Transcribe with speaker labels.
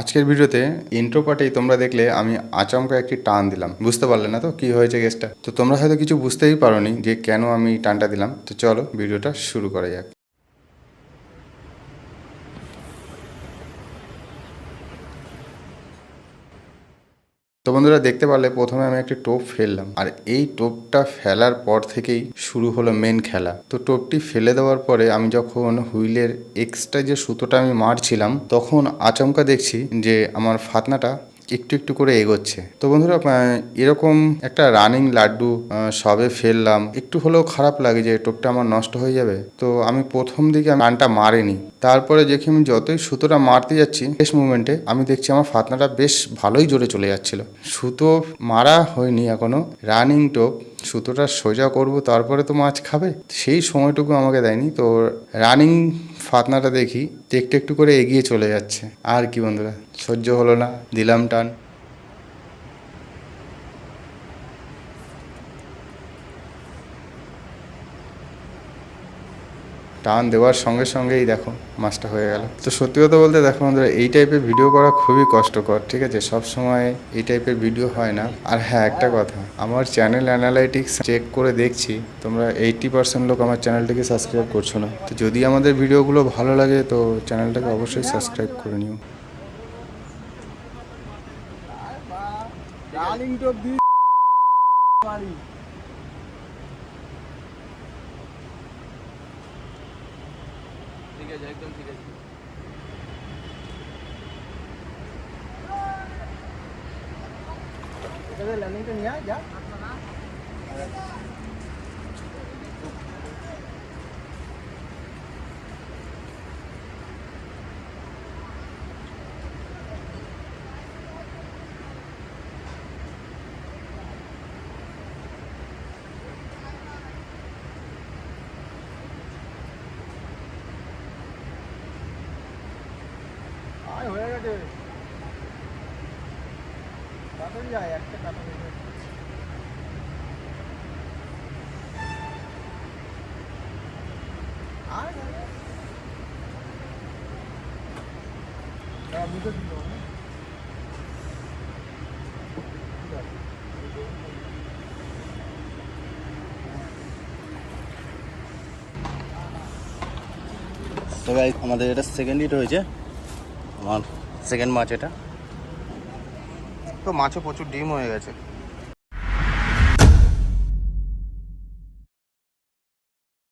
Speaker 1: আজকের ভিডিওতে ইন্ট্রো পার্টেই তোমরা দেখলে আমি আচমকা একটি টান দিলাম। বুঝতে পারলে না তো? কি হয়েছে গেস্টটা তো তোমরা হয়তো কিছু বুঝতেই পারোনি যে কেন আমি টানটা দিলাম। তো চলো ভিডিওটা শুরু করা যাক। তো বন্ধুরা দেখতে পারলে প্রথমে আমি একটি টোপ ফেললাম। আর এই টোপটা ফেলার পর থেকেই শুরু হলো মেন খেলা। তো টোপটি ফেলে দেওয়ার পরে আমি যখন হুইলের এক্সট্রা যে সুতোটা আমি মারছিলাম, তখন আচমকা দেখছি যে আমার ফাতনাটা একটু একটু করে এগোচ্ছে। তো বন্ধুরা এরকম একটা রানিং লাড্ডু সবে ফেললাম। একটু হলেও খারাপ লাগে যে টোপটা আমার নষ্ট হয়ে যাবে। তো আমি প্রথম দিকে রানটা মারিনি। তারপরে দেখি আমি যতই সুতোটা মারতে যাচ্ছি, শেষ মুমেন্টে আমি দেখছি আমার ফাতনাটা বেশ ভালোই জোরে চলে যাচ্ছিল। সুতো মারা হয়নি এখনও। রানিং টোপ, সুতোটা সোজা করব, তারপরে তো মাছ খাবে? সেই সময়টুকু আমাকে দেয়নি। তো রানিং ফাতনাটা দেখি একটু একটু করে এগিয়ে চলে যাচ্ছে। আর কি বন্ধুরা, সহ্য হলো না। দিলাম টান টান দেওয়ার সঙ্গে সঙ্গেই দেখো মাছটা হয়ে গেল। তো সত্যি কথা বলতে দেখো বন্ধুরা, এই টাইপের ভিডিও করা খুবই কষ্টকর, ঠিক আছে? সব সময় এই টাইপের ভিডিও হয় না। আর হ্যাঁ একটা কথা, আমার চ্যানেল অ্যানালাইটিক্স চেক করে দেখছি, তোমরা এইটটি পার্সেন্ট লোক আমার চ্যানেলটাকে সাবস্ক্রাইব করছ না। তো যদি আমাদের ভিডিওগুলো ভালো লাগে, তো চ্যানেলটাকে অবশ্যই সাবস্ক্রাইব করে নিও।
Speaker 2: রানিং টপ দি মারি ঠিক আছে একদম ঠিক আছে এখানে ল্যান্ডিংটা নিয়ে আয়, যা তাড়াতাড়ি যায় একটা
Speaker 3: আমাদের এটা সেকেন্ড হিট হয়েছে। আমার সেকেন্ড মাছ এটা। তো মাছও প্রচুর ডিম হয়ে গেছে।